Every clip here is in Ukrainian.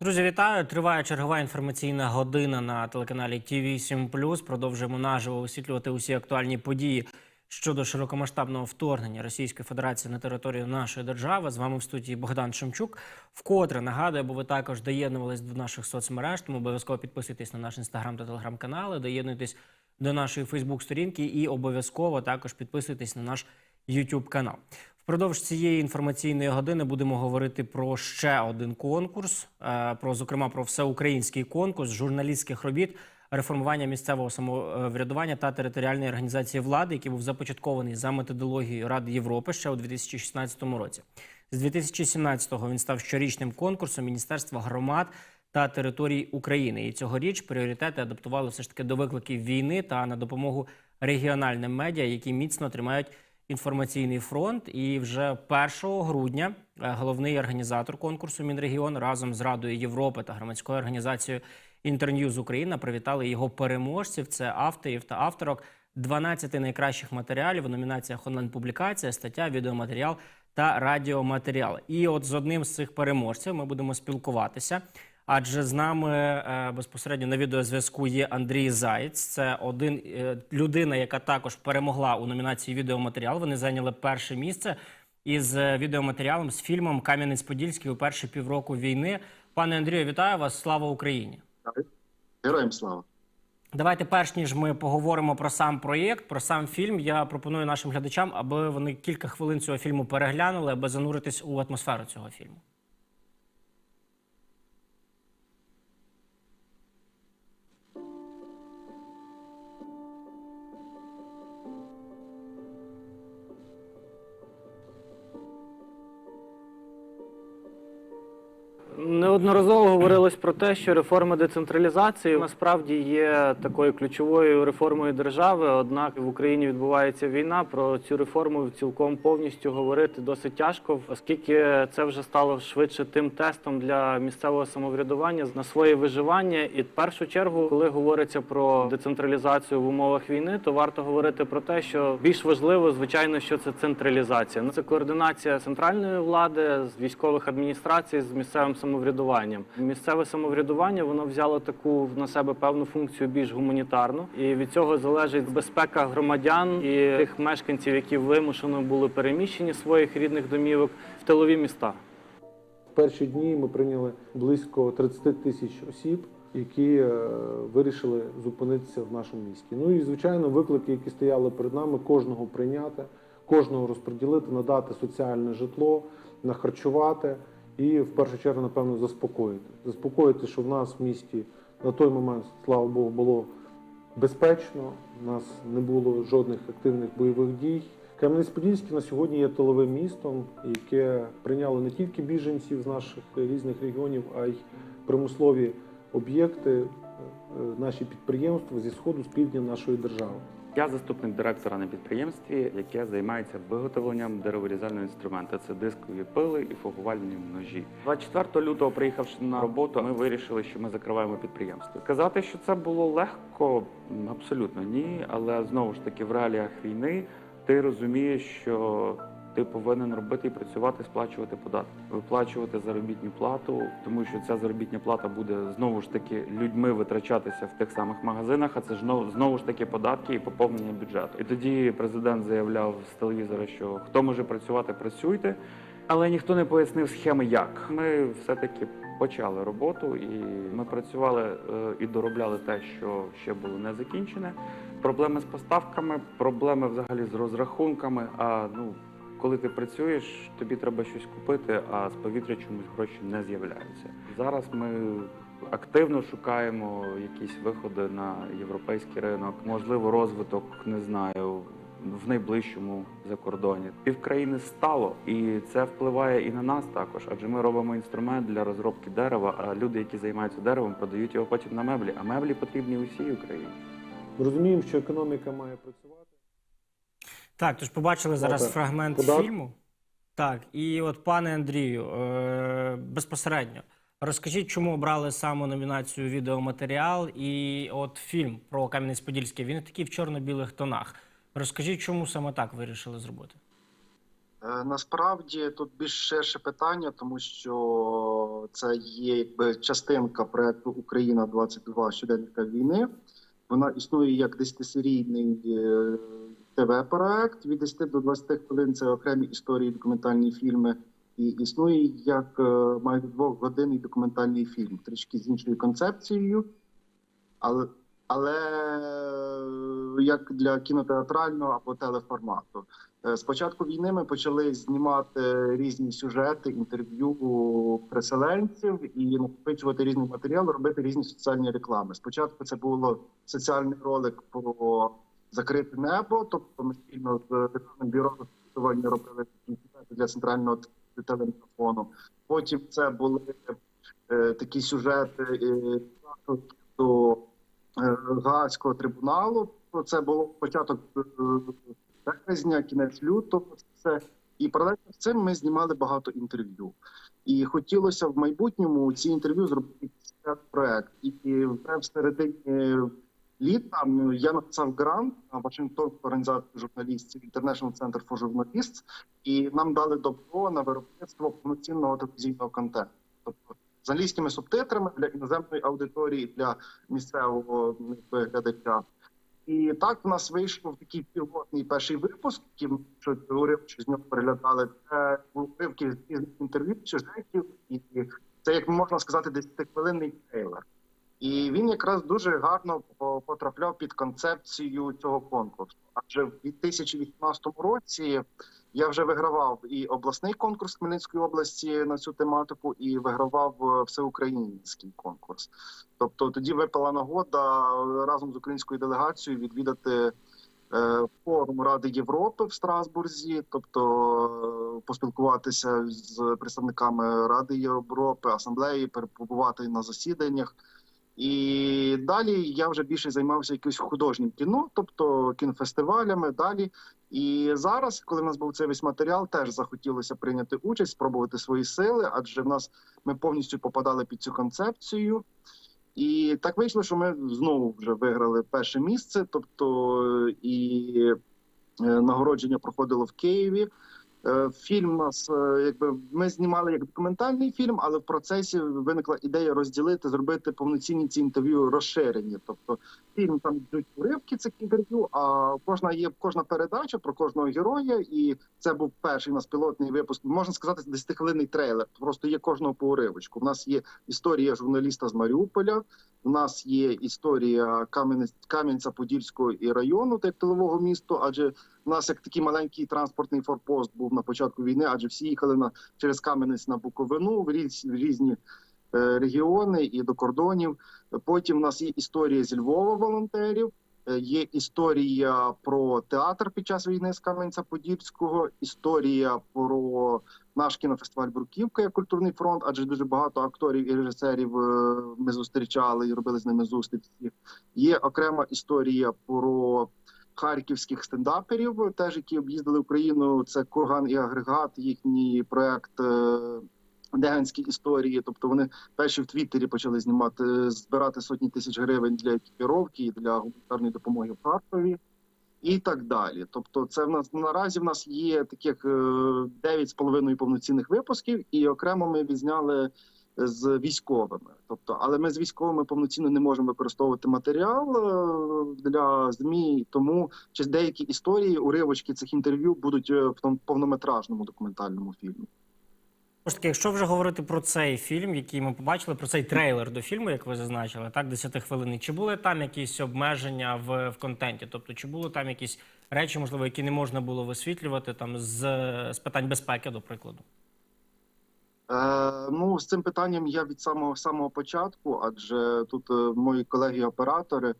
Друзі, вітаю! Триває чергова інформаційна година на телеканалі ТІВІ 7 Продовжуємо наживо висвітлювати усі актуальні події щодо широкомасштабного вторгнення Російської Федерації на територію нашої держави. З вами в студії Богдан Шемчук. Вкотре нагадую, бо ви також доєднувались до наших соцмереж. Тому обов'язково підписуйтесь на наш інстаграм та телеграм-канали, доєднуйтесь до нашої Фейсбук-сторінки і обов'язково також підписуйтесь на наш YouTube канал. Впродовж цієї інформаційної години будемо говорити про ще один конкурс, е, про зокрема про всеукраїнський конкурс журналістських робіт реформування місцевого самоврядування та територіальної організації влади, який був започаткований за методологією Ради Європи ще у 2016 році. З 2017-го він став щорічним конкурсом Міністерства громад та територій України. І цьогоріч пріоритети адаптували все ж таки до викликів війни та на допомогу регіональним медіа, які міцно тримають інформаційний фронт. І вже 1 грудня е, головний організатор конкурсу Мінрегіон разом з Радою Європи та громадською організацією Інтерньюз Україна привітали його переможців. Це авторів та авторок 12 найкращих матеріалів у номінаціях онлайн-публікація, стаття, відеоматеріал та радіоматеріал. І от з одним з цих переможців ми будемо спілкуватися. Адже з нами е, безпосередньо на відеозв'язку є Андрій Заєць. Це один е, людина, яка також перемогла у номінації відеоматеріал. Вони зайняли перше місце із е, відеоматеріалом з фільмом Кам'янець-Подільський у перші півроку війни. Пане Андрію, вітаю вас! Слава Україні! Героям слава. Давайте, перш ніж ми поговоримо про сам проєкт, про сам фільм. Я пропоную нашим глядачам, аби вони кілька хвилин цього фільму переглянули, аби зануритись у атмосферу цього фільму. Неодноразово говорилось про те, що реформа децентралізації насправді є такою ключовою реформою держави. Однак в Україні відбувається війна. Про цю реформу цілком повністю говорити досить тяжко, оскільки це вже стало швидше тим тестом для місцевого самоврядування на своє виживання. І в першу чергу, коли говориться про децентралізацію в умовах війни, то варто говорити про те, що більш важливо, звичайно, що це централізація. Ну це координація центральної влади з військових адміністрацій з місцевим самоврядуванням. Місцеве самоврядування воно взяло таку на себе певну функцію більш гуманітарну, і від цього залежить безпека громадян і тих мешканців, які вимушено були переміщені своїх рідних домівок в тилові міста. В перші дні ми прийняли близько 30 тисяч осіб, які е, вирішили зупинитися в нашому місті. Ну і звичайно, виклики, які стояли перед нами, кожного прийняти, кожного розподілити, надати соціальне житло, нахарчувати і в першу чергу, напевно, заспокоїти. Заспокоїти, що в нас в місті на той момент, слава Богу, було безпечно, у нас не було жодних активних бойових дій. Кам'янець-Подільський на сьогодні є тиловим містом, яке прийняло не тільки біженців з наших різних регіонів, а й промислові об'єкти, е, наші підприємства зі сходу з півдня нашої держави. Я заступник директора на підприємстві, яке займається виготовленням дереворізального інструменту. Це дискові пили і фугувальні ножі. 24 лютого, приїхавши на роботу, ми вирішили, що ми закриваємо підприємство. Казати, що це було легко, абсолютно ні. Але знову ж таки, в реаліях війни ти розумієш, що ти повинен робити і працювати, сплачувати податки, виплачувати заробітну плату, тому що ця заробітна плата буде знову ж таки людьми витрачатися в тих самих магазинах. А це ж знову, ж таки податки і поповнення бюджету. І тоді президент заявляв з телевізора, що хто може працювати, працюйте. Але ніхто не пояснив схеми, як ми все-таки почали роботу, і ми працювали е, і доробляли те, що ще було не закінчене. Проблеми з поставками, проблеми взагалі з розрахунками. А ну коли ти працюєш, тобі треба щось купити, а з повітря чомусь гроші не з'являються. Зараз ми активно шукаємо якісь виходи на європейський ринок, можливо, розвиток, не знаю. В найближчому закордоні півкраїни стало, і це впливає і на нас також. Адже ми робимо інструмент для розробки дерева. А люди, які займаються деревом, продають його потім на меблі. А меблі потрібні усій Україні. Розуміємо, що економіка має працювати. Так, тож побачили зараз Добре. фрагмент Подат- фільму. Так, і от, пане Андрію, е- безпосередньо розкажіть, чому обрали саме номінацію відеоматеріал і от фільм про Кам'янець-Подільський. Він такий в чорно-білих тонах. Розкажіть, чому саме так вирішили зробити? Е, Насправді тут більш ширше питання, тому що це є якби частинка проекту Україна 22 щоденника війни. Вона існує як 10-серійний е, ТВ-проект від 10 до 20 хвилин. Це окремі історії, документальні фільми. І існує як е, майже двохгодинний документальний фільм, трішки з іншою концепцією, але, але е, як для кінотеатрального або телеформату. Е, З початку війни ми почали знімати різні сюжети, інтерв'ю переселенців і накопичувати різний матеріал, робити різні соціальні реклами. Спочатку це було соціальний ролик про закрите небо, тобто ми спільно з державним бюро розслідування робили такі для центрального телемарафону. Потім це були е, такі сюжети е, до е, Гаазького трибуналу. Це було початок е, березня, кінець лютого. Це. І паралельно з цим ми знімали багато інтерв'ю. І хотілося в майбутньому ці інтерв'ю зробити проект. І вже в середині літа ну, я написав грант на Вашингтонську організацію журналістів International Center for Journalists, і нам дали добро на виробництво повноцінного телевізійного контенту. Тобто з англійськими субтитрами для іноземної аудиторії, для місцевого глядача. І так в нас вийшов такий пілотний перший випуск, який що уривки з нього переглядали. Це уривки з інтерв'ю, сюжетів, і це як можна сказати, 10-хвилинний трейлер. І він якраз дуже гарно потрапляв під концепцію цього конкурсу. Адже в 2018 році я вже вигравав і обласний конкурс Хмельницької області на цю тематику, і вигравав е, всеукраїнський конкурс. Тобто тоді випала нагода разом з українською делегацією відвідати е, форум Ради Європи в Страсбурзі, тобто е, поспілкуватися з представниками Ради Європи, асамблеї, перебувати на засіданнях. І далі я вже більше займався якимось художнім кіно, тобто кінофестивалями. Далі і зараз, коли в нас був цей весь матеріал, теж захотілося прийняти участь, спробувати свої сили, адже в нас ми повністю попадали під цю концепцію. І так вийшло, що ми знову вже виграли перше місце. Тобто і е, нагородження проходило в Києві. Е, Фільм нас е, якби ми знімали як документальний фільм, але в процесі виникла ідея розділити, зробити повноцінні ці інтерв'ю розширені. Тобто фільм там йдуть уривки цих інтерв'ю, а кожна є кожна передача про кожного героя, і це був перший у нас пілотний випуск. Можна сказати, 10-хвилинний трейлер. Просто є кожного по уривочку. У нас є історія журналіста з Маріуполя. У нас є історія Кам'янця-Подільського і району, так тилового місту, адже у нас як такий маленький транспортний форпост був на початку війни, адже всі їхали на через Кам'янець на Буковину в різ- в різні е, регіони і до кордонів. Потім у нас є історія зі Львова волонтерів. е, Є історія про театр під час війни з Кам'янця-Подільського, історія про наш кінофестиваль Бруківка як культурний фронт, адже дуже багато акторів і режисерів е, ми зустрічали і робили з ними зустрічі. Є окрема історія про харківських стендаперів, теж які об'їздили Україну. Це Курган і агрегат, їхній проект. е, Деганські історії, тобто вони перші в Твіттері почали знімати, збирати сотні тисяч гривень для екіпіровки і для гуманітарної допомоги в Харкові, і так далі. Тобто, це в нас наразі в нас є таких дев'ять з половиною повноцінних випусків, і окремо ми відзняли з військовими. Тобто, але ми з військовими повноцінно не можемо використовувати матеріал е, для змі, тому чи деякі історії, уривочки цих інтерв'ю будуть е, в повнометражному документальному фільмі. Знову таки, якщо вже говорити про цей фільм, який ми побачили, про цей трейлер до фільму, як ви зазначили, так, 10 хвилин, чи були там якісь обмеження в, в контенті? Тобто, чи були там якісь речі, можливо, які не можна було висвітлювати там з, з питань безпеки, до прикладу? Е, ну, з цим питанням я від самого самого початку, адже тут е, мої колеги-оператори.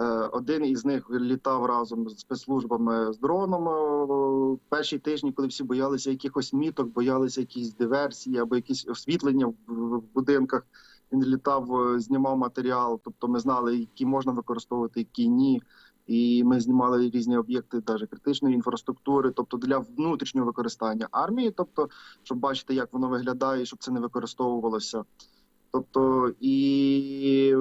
е, Один із них літав разом з спецслужбами з дроном е, перші тижні, коли всі боялися якихось міток, боялися якісь диверсії або якісь освітлення в, в будинках. Він літав, е, знімав матеріал. Тобто, ми знали, які можна використовувати, які ні. І ми знімали різні об'єкти, навіть критичної інфраструктури, тобто для внутрішнього використання армії, тобто, щоб бачити, як воно виглядає, щоб це не використовувалося. Тобто, і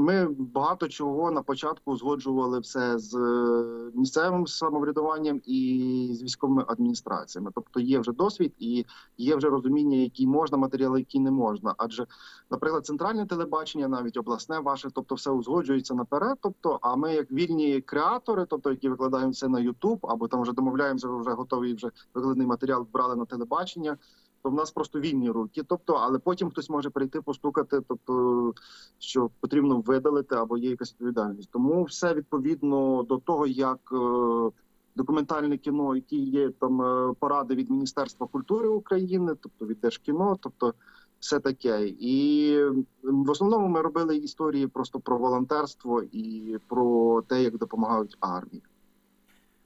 ми багато чого на початку узгоджували все з е, місцевим самоврядуванням і з військовими адміністраціями. Тобто є вже досвід і є вже розуміння, які можна матеріали, які не можна. Адже, наприклад, центральне телебачення, навіть обласне ваше, тобто все узгоджується наперед. Тобто, а ми, як вільні креатори, тобто які викладаємо це на YouTube, або там вже домовляємося, вже готовий вже викладений матеріал брали на телебачення. То в нас просто вільні руки, тобто, але потім хтось може прийти постукати, тобто що потрібно видалити або є якась відповідальність. Тому все відповідно до того, як е, документальне кіно, які є там е, поради від Міністерства культури України, тобто від Держкіно, тобто все таке. І в основному ми робили історії просто про волонтерство і про те, як допомагають армії.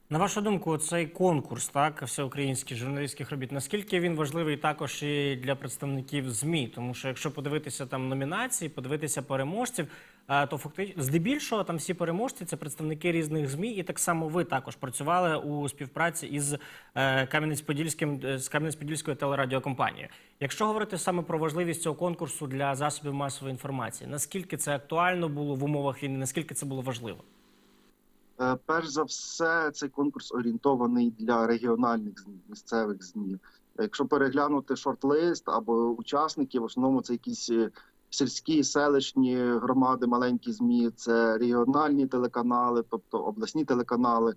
На вашу думку, цей конкурс, так, всеукраїнських журналістських робіт, наскільки він важливий також і для представників ЗМІ? Тому що якщо подивитися там номінації, подивитися переможців, е, то фактично здебільшого там всі переможці це представники різних ЗМІ, і так само ви також працювали у співпраці із е, Кам'янець-Подільським е, з Кам'янець-Подільською телерадіокомпанією. Якщо говорити саме про важливість цього конкурсу для засобів масової інформації, наскільки це актуально було в умовах війни, наскільки це було важливо? Е, Перш за все, цей конкурс орієнтований для регіональних ЗМІ, місцевих ЗМІ. Якщо переглянути шорт-лист або учасників, в основному це якісь е, сільські селищні громади, маленькі ЗМІ, це регіональні телеканали, тобто обласні телеканали.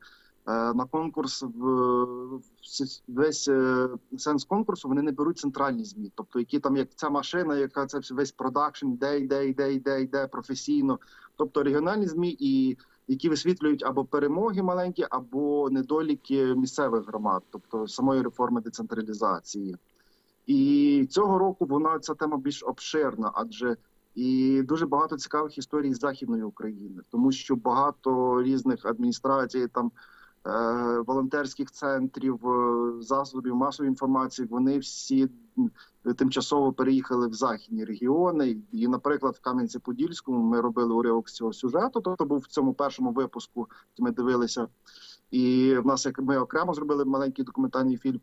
Е, На конкурс в весь сенс конкурсу вони не беруть центральні змі, тобто які там як ця машина, яка це весь продакшн, йде, йде, йде, йде, йде професійно. Тобто регіональні змі і які висвітлюють або перемоги маленькі, або недоліки місцевих громад, тобто самої реформи децентралізації. І цього року вона ця тема більш обширна, адже і дуже багато цікавих історій з західної України, тому що багато різних адміністрацій, там е, волонтерських центрів, засобів масової інформації, вони всі тимчасово переїхали в західні регіони. І, наприклад, в Кам'янці-Подільському ми робили уривок з цього сюжету. Тобто був в цьому першому випуску, ми дивилися. І в нас як ми окремо зробили маленький документальний фільм.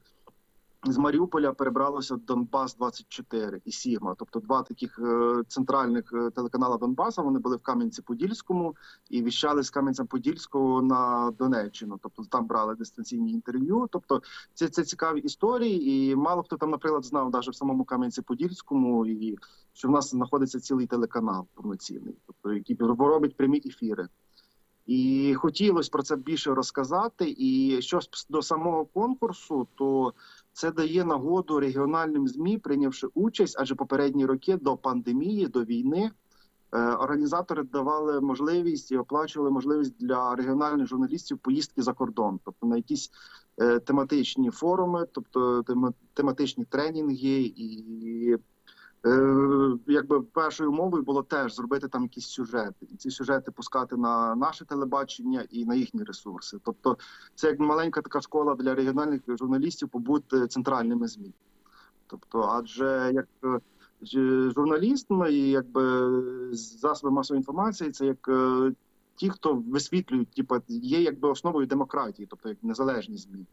З Маріуполя перебралося Донбас 24 і Сігма, тобто два таких е, центральних е, телеканала Донбаса. Вони були в Кам'янці-Подільському і віщали з Кам'янця-Подільського на Донеччину. Тобто там брали дистанційні інтерв'ю. Тобто це, це цікаві історії, і мало хто там, наприклад, знав навіть в самому Кам'янці-Подільському, і що в нас знаходиться цілий телеканал повноцінний, тобто який робить прямі ефіри. І хотілося про це більше розказати. І що до самого конкурсу, то це дає нагоду регіональним змі, прийнявши участь, адже попередні роки до пандемії, до війни. е, Організатори давали можливість і оплачували можливість для регіональних журналістів поїздки за кордон, тобто на якісь е, тематичні форуми, тобто тема- тематичні тренінги, і якби першою умовою було теж зробити там якісь сюжети, і ці сюжети пускати на наше телебачення і на їхні ресурси. Тобто, це як маленька така школа для регіональних журналістів побути центральними змі. Тобто, адже як е, ж- журналіст, ну і якби засоби масової інформації, це як е, ті, хто висвітлюють, типу, є якби основою демократії, тобто як незалежні змі.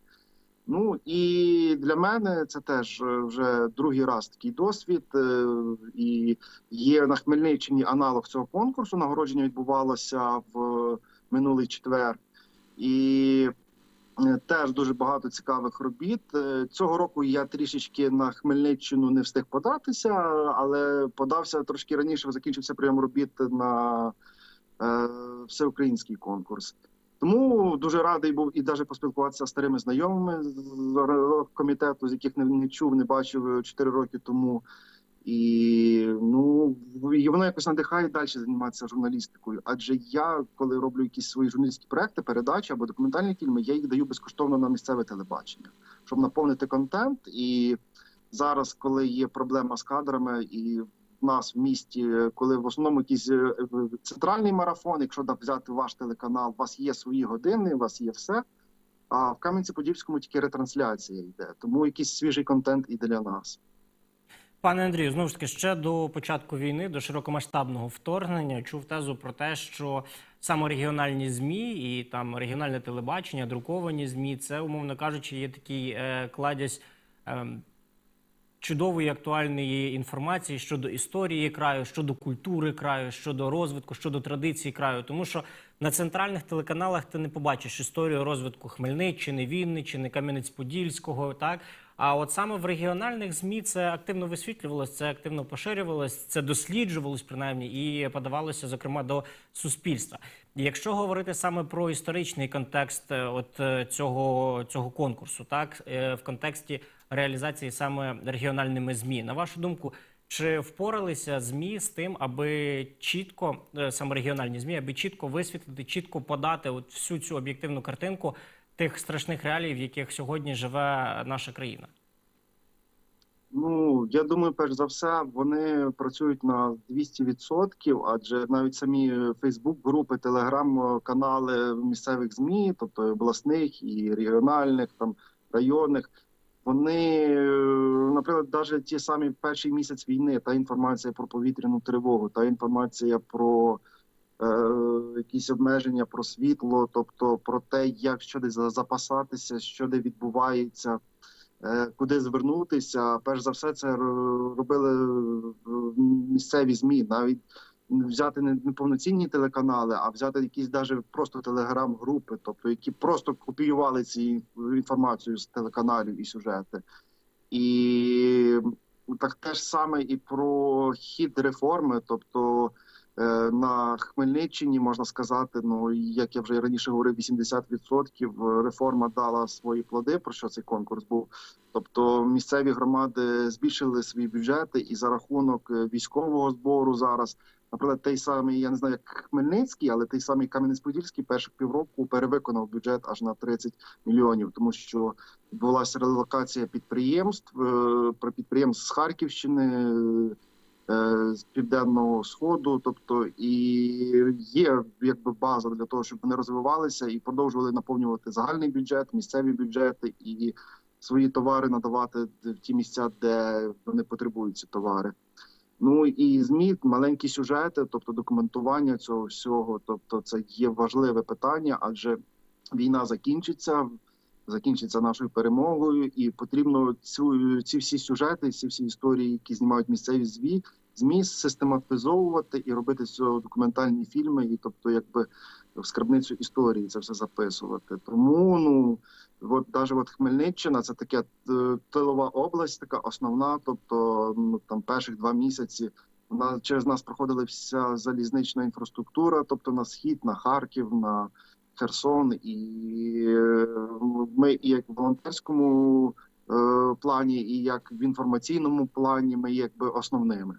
Ну і для мене це теж е, вже другий раз такий досвід. е, І є на Хмельниччині аналог цього конкурсу. Нагородження відбувалося в минулий четвер. І е, теж дуже багато цікавих робіт. Цього року я трішечки на Хмельниччину не встиг податися, але подався трошки раніше. Закінчився прийом робіт на всеукраїнський конкурс. Тому дуже радий був і навіть поспілкуватися з старими знайомими з комітету, з яких не, не чув, не бачив 4 роки тому. І ну і воно якось надихає далі займатися журналістикою. Адже я, коли роблю якісь свої журналістські проекти, передачі або документальні фільми, я їх даю безкоштовно на місцеве телебачення, щоб наповнити контент. І зараз, коли є проблема з кадрами, і нас в місті, коли в основному якийсь е, центральний марафон, якщо взяти ваш телеканал, у вас є свої години, у вас є все. А в Кам'янці-Подільському тільки ретрансляція йде, тому якийсь свіжий контент і для нас. Пане Андрію, знову ж таки, ще до початку війни, до широкомасштабного вторгнення, чув тезу про те, що саме регіональні змі і там регіональне телебачення, друковані змі, це умовно кажучи, є такий е, кладязь. Е, чудової актуальної інформації щодо історії краю, щодо культури краю, щодо розвитку, щодо традицій краю. Тому що на центральних телеканалах ти не побачиш історію розвитку Хмельниччини, Вінниччини, Кам'янець-Подільського. Так а от саме в регіональних змі це активно висвітлювалось, це активно поширювалось, це досліджувалось принаймні і подавалося зокрема до суспільства. Якщо говорити саме про історичний контекст е, от е, цього, цього конкурсу, так е, в контексті реалізації саме регіональними змі, на вашу думку, чи впоралися змі з тим, аби чітко е, саме регіональні змі, аби чітко висвітлити, чітко подати от всю цю об'єктивну картинку тих страшних реалій, в яких сьогодні живе наша країна? Ну я думаю, перш за все, вони працюють на 200%, адже навіть самі Фейсбук-групи, телеграм-канали місцевих змі, тобто обласних і регіональних, там районних, вони, е, наприклад, навіть ті самі перший місяць війни, та інформація про повітряну тривогу, та інформація про е, якісь обмеження про світло, тобто про те, як що де за- запасатися, що де відбувається. Е, куди звернутися. Перш за все, це робили місцеві змі, навіть взяти не повноцінні телеканали, а взяти якісь даже просто телеграм-групи, тобто які просто копіювали ці інформацію з телеканалів і сюжети. І так теж саме і про хід реформи, тобто. е, На Хмельниччині можна сказати, ну як я вже раніше говорив, 80% реформа дала свої плоди. Про що цей конкурс був? Тобто місцеві громади збільшили свої бюджети і за рахунок е, військового збору зараз, наприклад, той самий, я не знаю, як Хмельницький, але той самий Кам'янець-Подільський перших півроку перевиконав бюджет аж на 30 мільйонів, тому що відбулася релокація підприємств е, про підприємств з Харківщини. е, З південного сходу, тобто і є якби база для того, щоб вони розвивалися і продовжували наповнювати загальний бюджет, місцеві бюджети і свої товари надавати в ті місця, де вони потребують ці товари. Ну і змі маленькі сюжети, тобто документування цього всього. Тобто, це є важливе питання, адже війна закінчиться, закінчиться нашою перемогою, і потрібно цю ці всі сюжети, ці всі історії, які знімають місцеві змі, змі систематизовувати і робити з цього документальні фільми, і тобто, якби в скарбницю історії це все записувати. Тому ну от навіть от Хмельниччина це таке е, тилова область, така основна. Тобто, ну там перших два місяці вона через нас проходила вся залізнична інфраструктура, тобто на схід, на Харків, на Херсон, і ми і як в волонтерському е, плані, і як в інформаційному плані, ми якби основними.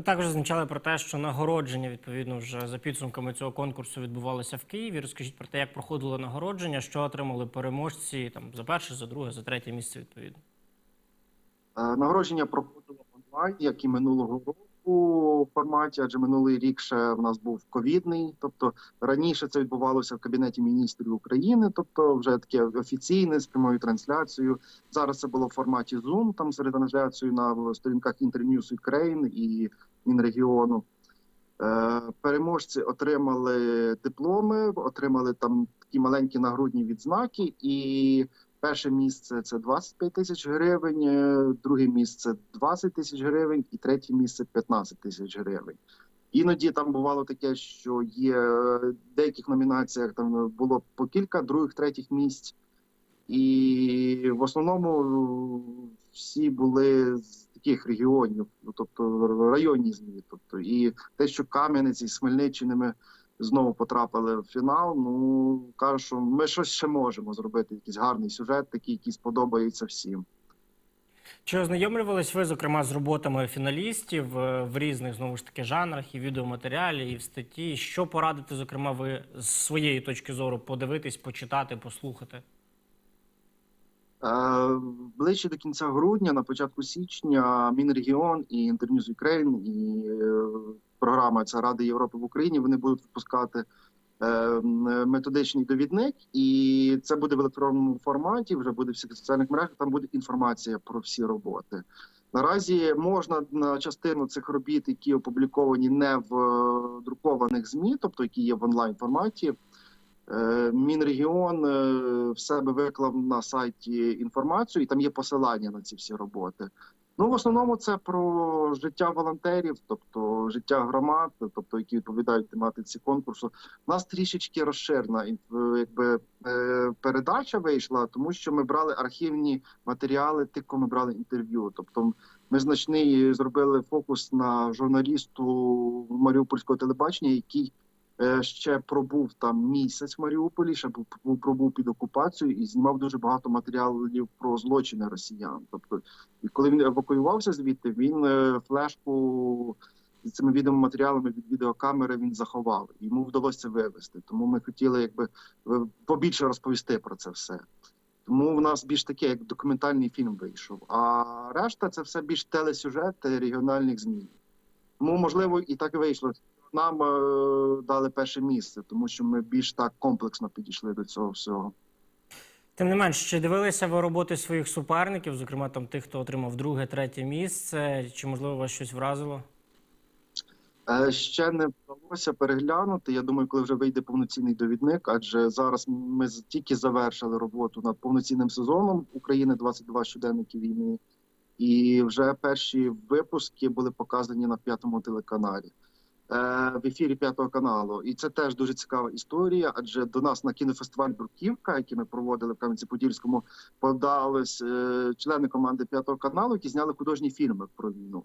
Ви також зазначали про те, що нагородження відповідно вже за підсумками цього конкурсу відбувалося в Києві. Розкажіть про те, як проходило нагородження, що отримали переможці там за перше, за друге, за третє місце відповідно. Е, Нагородження проходило онлайн, як і минулого року у форматі, адже минулий рік ще в нас був ковідний. Тобто раніше це відбувалося в кабінеті міністрів України, тобто вже таке офіційне з прямою трансляцією. Зараз це було в форматі Zoom, там з ретрансляцією на сторінках Internews Ukraine і Мінрегіону. Е, Переможці отримали дипломи, отримали там такі маленькі нагрудні відзнаки і. Перше місце це 25 тисяч гривень, е, друге місце 20 тисяч гривень, і третє місце 15 тисяч гривень. Іноді там бувало таке, що є е, в деяких номінаціях там було по кілька других, третіх місць, і в основному всі були таких регіонів, ну, тобто районні змі. Тобто, і те, що Кам'янець із Хмельниччинами знову потрапили в фінал. Ну кажу, що ми щось ще можемо зробити. Якийсь гарний сюжет, такий, який сподобається всім. Чи ознайомлювались ви, зокрема, з роботами фіналістів е, в різних знову ж таки жанрах, і відеоматеріалі, і в статті? Що порадити, зокрема, ви з своєї точки зору подивитись, почитати, послухати? Е, ближче до кінця грудня, на початку січня, Мінрегіон і Internews Ukraine, і е, програма ця Ради Європи в Україні. Вони будуть випускати е, методичний довідник, і це буде в електронному форматі. Вже буде в соціальних мережах. Там буде інформація про всі роботи. Наразі можна на частину цих робіт, які опубліковані не в друкованих змі, тобто які є в онлайн форматі. Е, Мінрегіон е, в себе виклав на сайті інформацію, і там є посилання на ці всі роботи. Ну, в основному це про життя волонтерів, тобто життя громад, тобто які відповідають тематиці конкурсу. У нас трішечки розширена інф- якби е, передача вийшла, тому що ми брали архівні матеріали, тих, ми брали інтерв'ю. Тобто, ми значний зробили фокус на журналісту Маріупольського телебачення, який е, ще пробув там місяць в Маріуполі, ще був був- пробув під окупацією і знімав дуже багато матеріалів про злочини росіян. Тобто, і коли він евакуювався звідти, він е, флешку з цими відеоматеріалами від відеокамери він заховав. Йому вдалося це вивезти. Тому ми хотіли, якби е, побільше розповісти про це все. Тому в нас більш таке, як документальний фільм вийшов. А решта це все більш телесюжети регіональних змін. Тому, можливо, і так вийшло. Нам е, дали перше місце, тому що ми більш так комплексно підійшли до цього всього. Тим не менш, чи дивилися ви роботи своїх суперників, зокрема там тих, хто отримав друге, третє місце? Чи можливо вас щось вразило? Е, Ще не вдалося переглянути. Я думаю, коли вже вийде повноцінний довідник, адже зараз ми тільки завершили роботу над повноцінним сезоном України 22 щоденники війни, і вже перші випуски були показані на п'ятому телеканалі. Е, В ефірі п'ятого каналу, і це теж дуже цікава історія. Адже до нас на кінофестиваль Бруківка, який ми проводили в Кам'янці-Подільському, подались е, члени команди п'ятого каналу, які зняли художні фільми про війну.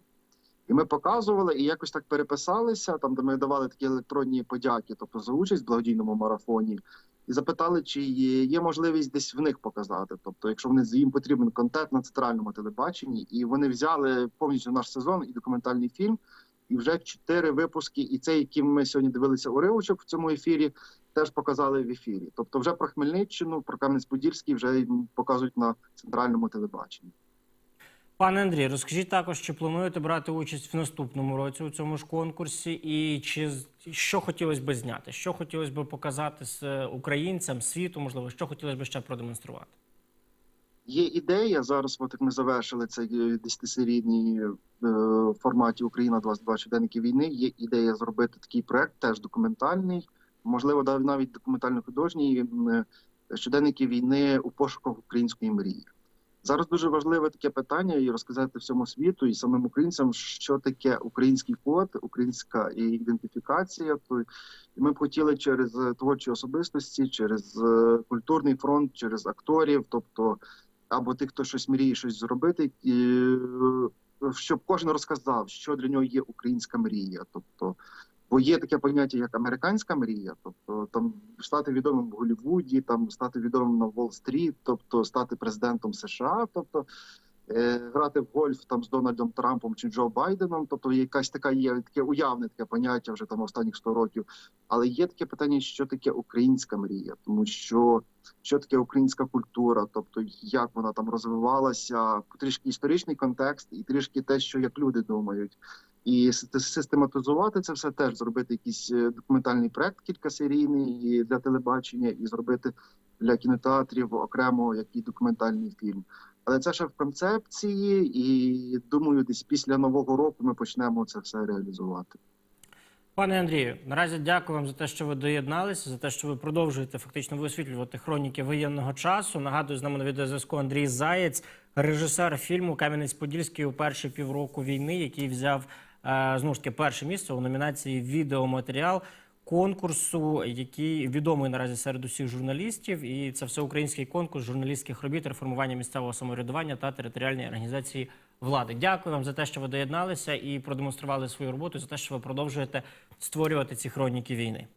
І ми показували і якось так переписалися, там де ми давали такі електронні подяки, тобто за участь в благодійному марафоні, і запитали, чи є, можливість десь в них показати. Тобто, якщо вони їм потрібен контент на центральному телебаченні, і вони взяли повністю наш сезон і документальний фільм, і вже чотири випуски. І цей, яким ми сьогодні дивилися уривочок в цьому ефірі, теж показали в ефірі. Тобто, вже про Хмельниччину, про Кам'янець-Подільський вже показують на центральному телебаченні. Пане Андрій, розкажіть також, чи плануєте брати участь в наступному році у цьому ж конкурсі, і чи що хотілося б зняти? Що хотілося б показати з е, українцям, світу, можливо, що хотілося б ще продемонструвати? Є ідея зараз. От як ми завершили цей е, десятисерійний е, форматі Україна 22 щоденники війни. Є ідея зробити такий проект, теж документальний, можливо, навіть документально-художній м, е, щоденники війни у пошуках української мрії. Зараз дуже важливе таке питання і розказати всьому світу і самим українцям, що таке український код, українська ідентифікація. То ми б хотіли через творчі особистості, через культурний фронт, через акторів, тобто або тих, хто щось мріє, щось зробити, і, е, щоб кожен розказав, що для нього є українська мрія. Тобто, бо є таке поняття, як американська мрія, тобто там стати відомим в Голлівуді, там стати відомим на Уолл-стріт, тобто стати президентом США, тобто. Е, Грати в гольф там з Дональдом Трампом чи Джо Байденом, тобто якась така є таке уявне таке поняття вже там останніх 100 років. Але є таке питання, що таке українська мрія, тому що що таке українська культура, тобто як вона там розвивалася, трішки історичний контекст, і трішки те, що як люди думають, і систематизувати це все теж зробити якийсь е, документальний проект, кількасерійний і для телебачення, і зробити для кінотеатрів окремо який документальний фільм. Але це ще в концепції, і думаю, десь після нового року ми почнемо це все реалізувати. Пане Андрію, наразі дякую вам за те, що ви доєдналися, за те, що ви продовжуєте фактично висвітлювати хроніки воєнного часу. Нагадую, з нами на відеозв'язку Андрій Заєць, режисер фільму Кам'янець-Подільський у перші півроку війни, який взяв е, знову ж таки перше місце у номінації Відеоматеріал конкурсу, який відомий наразі серед усіх журналістів, і це всеукраїнський конкурс журналістських робіт, реформування місцевого самоврядування та територіальної організації влади. Дякую вам за те, що ви доєдналися і продемонстрували свою роботу, за те, що ви продовжуєте створювати ці хроніки війни.